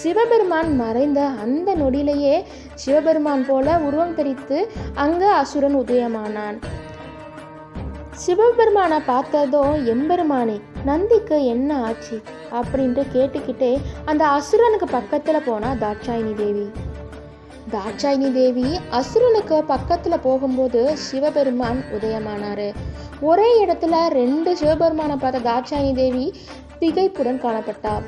சிவபெருமான் மறைந்த அந்த நொடியிலேயே சிவபெருமான் போல உருவம் தெரித்து அங்கு அசுரன் உதயமானான். சிவபெருமானை பார்த்ததும் எம்பெருமானே நந்திக்கு என்ன ஆச்சு? அப்படின்ட்டு கேட்டுக்கிட்டே அந்த அசுரனுக்கு பக்கத்தில் போனா தாட்சாயினி தேவி. தாட்சாயினி தேவி அசுரனுக்கு பக்கத்தில் போகும்போது சிவபெருமான் உதயமானார். ஒரே இடத்துல ரெண்டு சிவபெருமானை பார்த்த தாட்சாயினி தேவி திகைப்புடன் காணப்பட்டார்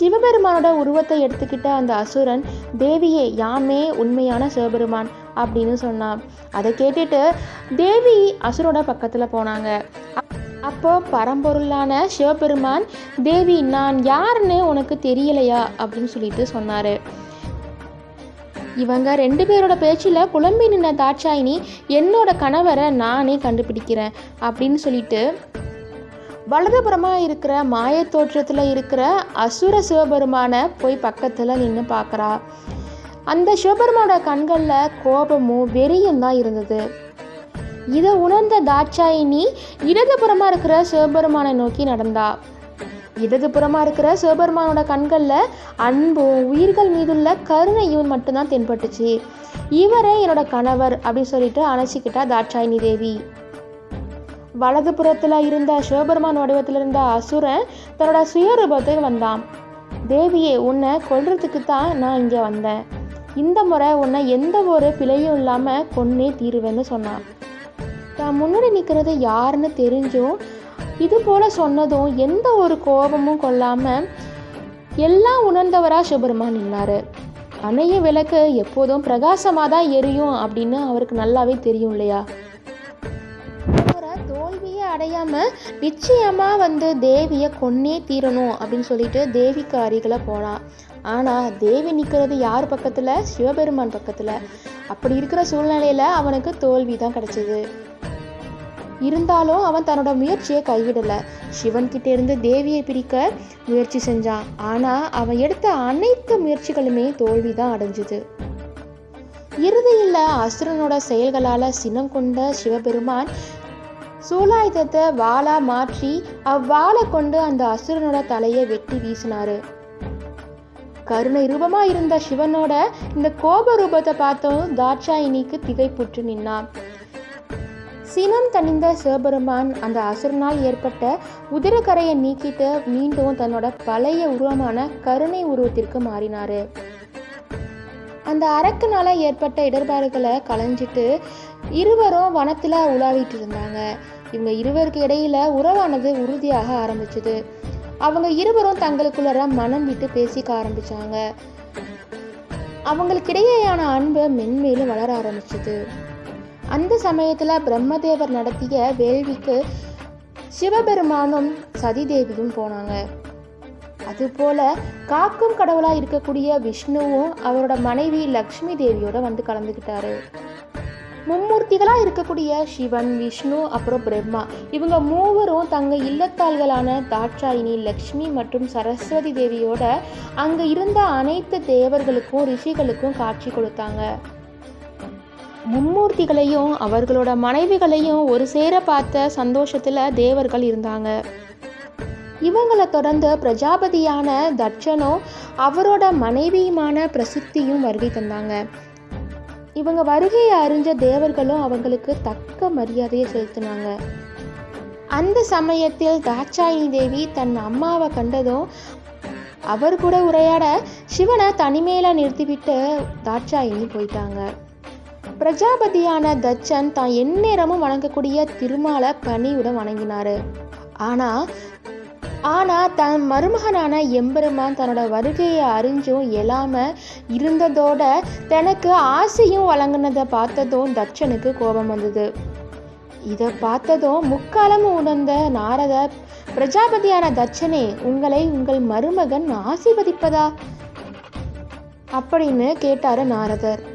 சிவபெருமானோட உருவத்தை எடுத்துக்கிட்ட அந்த அசுரன் தேவியே யாமே உண்மையான சிவபெருமான் அப்படின்னு சொன்னான். அதை கேட்டுட்டு தேவி அசுரோட பக்கத்தில் போனாங்க. அப்- அப்போ பரம்பொருளான சிவபெருமான் தேவி நான் யாருன்னு உனக்கு தெரியலையா? அப்படின்னு சொல்லிட்டு சொன்னார். இவங்க ரெண்டு பேரோட பேச்சில் புலம்பி நின்ன தாட்சாயினி என்னோட கணவரை நானே கண்டுபிடிக்கிறேன் அப்படின்னு சொல்லிட்டு வலதுபுறமாக இருக்கிற மாயத் தோற்றத்தில் இருக்கிற அசுர சிவபெருமானை போய் பக்கத்தில் நின்று பார்க்குறா அந்த சிவபெருமானோட கண்களில் கோபமும் வெறியும் தான் இருந்தது. இதை உணர்ந்த தாட்சாயினி இடதுபுறமாக இருக்கிற சிவபெருமானை நோக்கி நடந்தா. இடதுபுறமாக இருக்கிற சிவபெருமானோட கண்களில் அன்பும் உயிர்கள் மீதுள்ள கருணையும் மட்டும்தான் தென்பட்டுச்சு. இவரே என்னோட கணவர் அப்படின்னு சொல்லிட்டு அணைச்சிக்கிட்டா தாட்சாயினி தேவி. வலது புறத்தில் இருந்த சிவபெருமான் வடிவத்தில் இருந்த அசுரன் தன்னோட சுயரூபத்துக்கு வந்தான். தேவியே உன்னை கொல்றதுக்கு தான் நான் இங்கே வந்தேன். இந்த முறை உன்னை எந்த ஒரு பிழையும் இல்லாமல் கொன்னே தீருவேன்னு சொன்னான். தான் முன்னாடி நிற்கிறது யாருன்னு தெரிஞ்சும் இது போல சொன்னதும் எந்த ஒரு கோபமும் கொள்ளாமல் எல்லாம் உணர்ந்தவராக சிவபெருமான் நின்றார் அணைய விளக்கு எப்போதும் பிரகாசமாக தான் எரியும் அப்படின்னு அவருக்கு நல்லாவே தெரியும் இல்லையா? தோல்வியை அடையாம நிச்சயமா வந்து தேவியை கொன்னே தீரணும் அப்படின்னு சொல்லிட்டு தேவிக்கு அருகில போனான் ஆனா தேவி நிக்கிறது யார் பக்கத்துல? சிவபெருமான் பக்கத்துல. அப்படி இருக்கிற சூழ்நிலையில அவனுக்கு தோல்வி தான் கிடைச்சது. இருந்தாலும் அவன் தன்னோட முயற்சியை கைவிடல. சிவன்கிட்ட இருந்து தேவியை பிரிக்க முயற்சி செஞ்சான். ஆனா அவன் எடுத்த அனைத்து முயற்சிகளுமே தோல்வி தான் அடைஞ்சிது. இறுதியில் அசுரனோட செயல்களால் சினம் கொண்ட சிவபெருமான் சூலாயுதத்தை வாளா மாற்றி அவ்வாளை கொண்டு அந்த அசுரனோட தலையை வெட்டி வீசினாரு. கருணை ரூபமா இருந்த சிவனோட இந்த கோப ரூபத்தை பார்த்தோம் தாட்சாயினிக்கு திகைப்புற்று நின்னான். சினம் தணிந்த சிவபெருமான் அந்த அசுரனால் ஏற்பட்ட உதிரக்கரையை நீக்கிட்டு மீண்டும் தன்னோட பழைய உருவமான கருணை உருவத்திற்கு மாறினாரு. அந்த அரக்கனால ஏற்பட்ட இடர்பாடுகளை களைஞ்சிட்டு இருவரும் வனத்தில் உலாவிட்டு இருந்தாங்க. இவங்க இருவருக்கு இடையில உறவானது உறுதியாக ஆரம்பிச்சது. அவங்க இருவரும் தங்களுக்குள்ளர மனம் விட்டு பேசிக்க ஆரம்பிச்சாங்க. அவங்களுக்கிடையேயான அன்பு மென்மேலும் வளர ஆரம்பிச்சது. அந்த சமயத்தில் பிரம்மதேவர் நடத்திய வேள்விக்கு சிவபெருமானும் சதிதேவியும் போனாங்க. அதுபோல காக்கும் கடவுளா இருக்கக்கூடிய விஷ்ணுவும் அவரோட மனைவி லக்ஷ்மி தேவியோட வந்து கலந்துக்கிட்டாரு மும்மூர்த்திகளாக இருக்கக்கூடிய சிவன் விஷ்ணு அப்புறம் பிரம்மா. இவங்க மூவரும் தங்க இல்லத்தாள்களான தாட்சாயினி லக்ஷ்மி மற்றும் சரஸ்வதி தேவியோட அங்கே இருந்த அனைத்து தேவர்களுக்கும் ரிஷிகளுக்கும் காட்சி கொடுத்தாங்க. மும்மூர்த்திகளையும் அவர்களோட மனைவிகளையும் ஒரு சேர பார்த்த சந்தோஷத்தில் தேவர்கள் இருந்தாங்க. இவங்களை தொடர்ந்து பிரஜாபதியான தட்சனும் அவரோட மனைவியுமான பிரசித்தியும் வருகை தந்தாங்க. இவங்க வருகையை அறிஞ்ச தேவர்களும் அவங்களுக்கு தக்க மரியாதையை செலுத்தினாங்க. அந்த சமயத்தில் தாட்சாயினி தேவி தன் அம்மாவை கண்டதும் அவர் கூட உரையாட சிவனை தனிமையில நிறுத்திவிட்டு தாட்சாயினி போயிட்டாங்க. பிரஜாபதியான தச்சன் தான் எந்நேரமும் வணங்கக்கூடிய திருமாலை பணியுடன் வணங்கினாரு. ஆனா ஆனால் தன் மருமகனான எம்பெருமான் தன்னோட வருகையை அறிஞ்சும் எழாம இருந்ததோட தனக்கு ஆசையும் வழங்கினதை பார்த்ததும் தட்சனுக்கு கோபம் வந்தது. இதை பார்த்ததும் முக்காலமும் உணர்ந்த நாரதர் பிரஜாபதியான தட்சனே உங்களை உங்கள் மருமகன் ஆசீர்வதிப்பதா? அப்படின்னு கேட்டாரு நாரதர்.